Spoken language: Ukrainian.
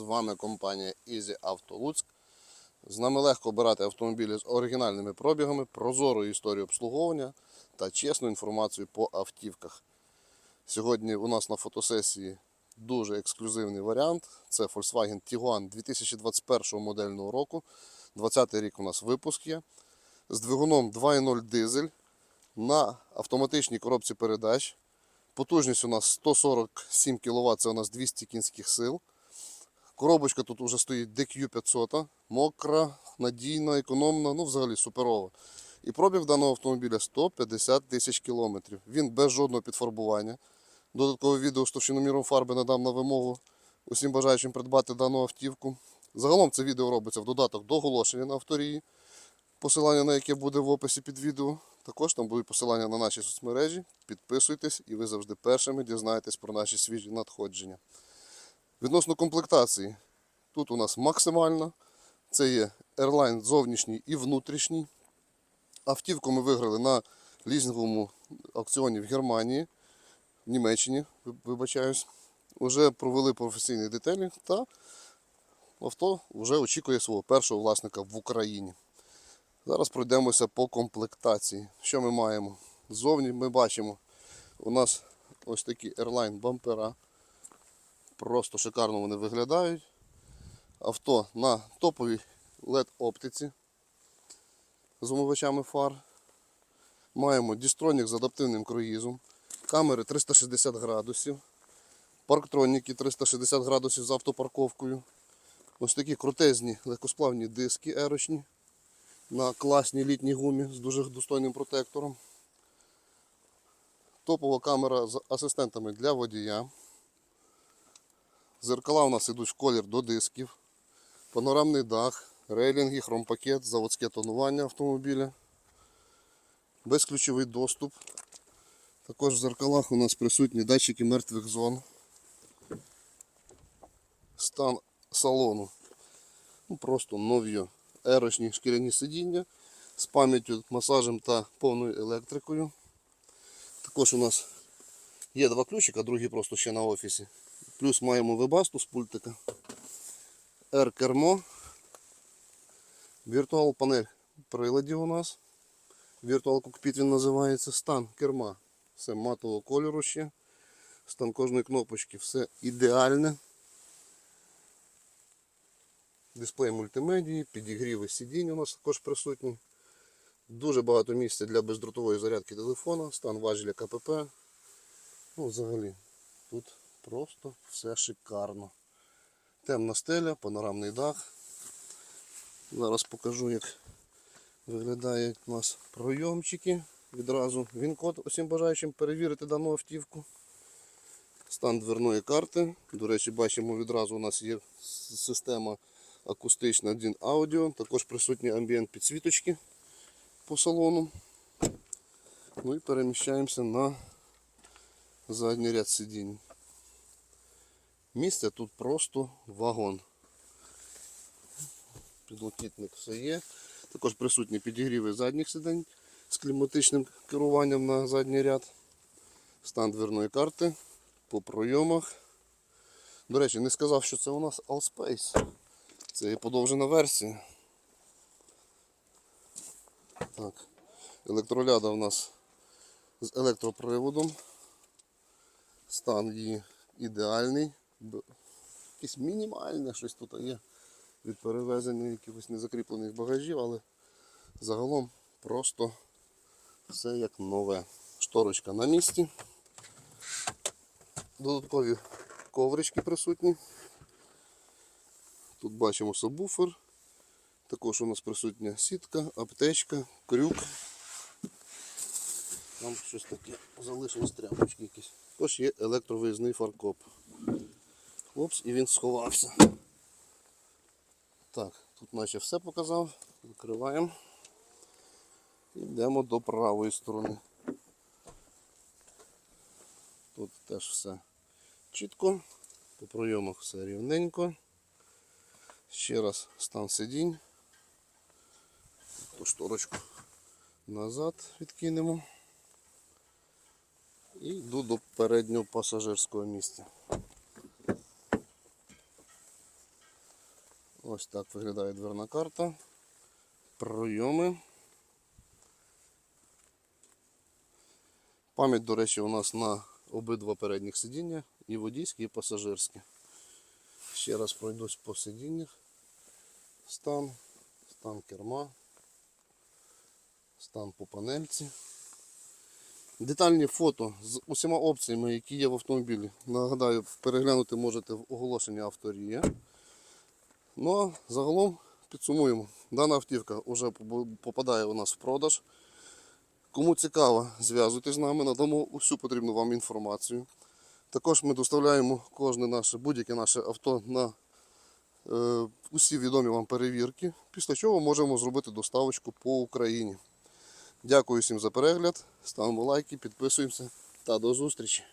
вами компанія Easy Auto Луцьк. З нами легко обирати автомобілі з оригінальними пробігами, прозорою історією обслуговування та чесну інформацію по автівках. Сьогодні у нас на фотосесії дуже ексклюзивний варіант. Це Volkswagen Tiguan 2021 модельного року. 20 рік у нас випуск є. З двигуном 2.0 дизель на автоматичній коробці передач. Потужність у нас 147 кВт, це у нас 200 кінських сил. Коробочка тут вже стоїть DQ500, мокра, надійна, економна, ну взагалі суперова. І пробіг даного автомобіля 150 тисяч кілометрів. Він без жодного підфарбування. Додаткове відео з товщиноміром фарби надам на вимогу усім бажаючим придбати дану автівку. Загалом це відео робиться в додаток до оголошення на авторії, посилання на яке буде в описі під відео. Також там будуть посилання на наші соцмережі. Підписуйтесь і ви завжди першими дізнаєтесь про наші свіжі надходження. Відносно комплектації, тут у нас максимальна. Це є Airline зовнішній і внутрішній. Автівку ми виграли на лізинговому аукціоні в Германії, в Німеччині, ви- вибачаюсь. Уже провели професійний детелінг та авто вже очікує свого першого власника в Україні. Зараз пройдемося по комплектації. Що ми маємо? Ззовні ми бачимо, у нас ось такі Airline бампера. Просто шикарно вони виглядають. Авто на топовій LED-оптиці з омивачами фар. Маємо дістронік з адаптивним круїзом, камери 360 градусів, парктроніки 360 градусів з автопарковкою. Ось такі крутезні легкосплавні диски ерочні на класній літній гумі з дуже достойним протектором. Топова камера з асистентами для водія. Зеркала у нас йдуть в колір до дисків, панорамний дах, рейлінги, хромпакет, заводське тонування автомобіля, безключовий доступ. Також в зеркалах у нас присутні датчики мертвих зон. Стан салону. Ну, просто нові ерочні шкіряні сидіння з пам'яттю, масажем та повною електрикою. Також у нас є два ключика, другий просто ще на офісі. Плюс маємо вебасту з пультика. R-кермо. Віртуал панель приладів у нас. Віртуал кокпіт він називається. Стан керма. Все матового кольору ще. Стан кожної кнопочки. Все ідеальне. Дисплей мультимедії, підігріви сидінь у нас також присутні. Дуже багато місця для бездротової зарядки телефона, стан важеля КПП. Ну, взагалі, тут просто все шикарно. Темна стеля, панорамний дах. Зараз покажу, як виглядають у нас пройомчики. Відразу він-код усім бажаючим перевірити дану автівку. Стан дверної карти. До речі, бачимо відразу у нас є система акустична 1 аудіо. Також присутні амбієнт підсвіточки по салону. Ну і переміщаємося на задній ряд сидінь. Місця тут просто вагон. Підлокітник все є. Також присутні підігріви задніх сидінь з кліматичним керуванням на задній ряд. Стан дверної карти по пройомах. До речі, не сказав, що це у нас Allspace. Це є подовжена версія. Так. Електроляда у нас з електроприводом. Стан її ідеальний. Якесь мінімальне щось тут є від перевезення якихось незакріплених багажів, але загалом просто все як нове. Шторочка на місці. Додаткові коврички присутні. Тут бачимо сабвуфер. Також у нас присутня сітка, аптечка, крюк. Там щось таке залишилось тряпочки якісь. Також є електровиїзний фаркоп. Хлопці, і він сховався. Так, тут наче все показав. Викриваємо. Йдемо до правої сторони. Тут теж все чітко, по пройомах все рівненько. Ще раз стан сидінь. Ту шторочку назад відкинемо. І йду до переднього пасажирського місця. Ось так виглядає дверна карта. Пройоми. Пам'ять, до речі, у нас на обидва передніх сидіння, і водійське, і пасажирське. Ще раз пройдусь по сидіннях. Стан, стан керма, стан по панельці. Детальні фото з усіма опціями, які є в автомобілі. Нагадаю, переглянути можете в оголошенні авторія. Ну загалом підсумуємо. Дана автівка вже попадає у нас в продаж. Кому цікаво, зв'язуйтесь з нами, надамо усю потрібну вам інформацію. Також ми доставляємо кожне наше будь-яке наше авто на е, усі відомі вам перевірки, після чого можемо зробити доставочку по Україні. Дякую всім за перегляд, ставимо лайки, підписуємося та до зустрічі!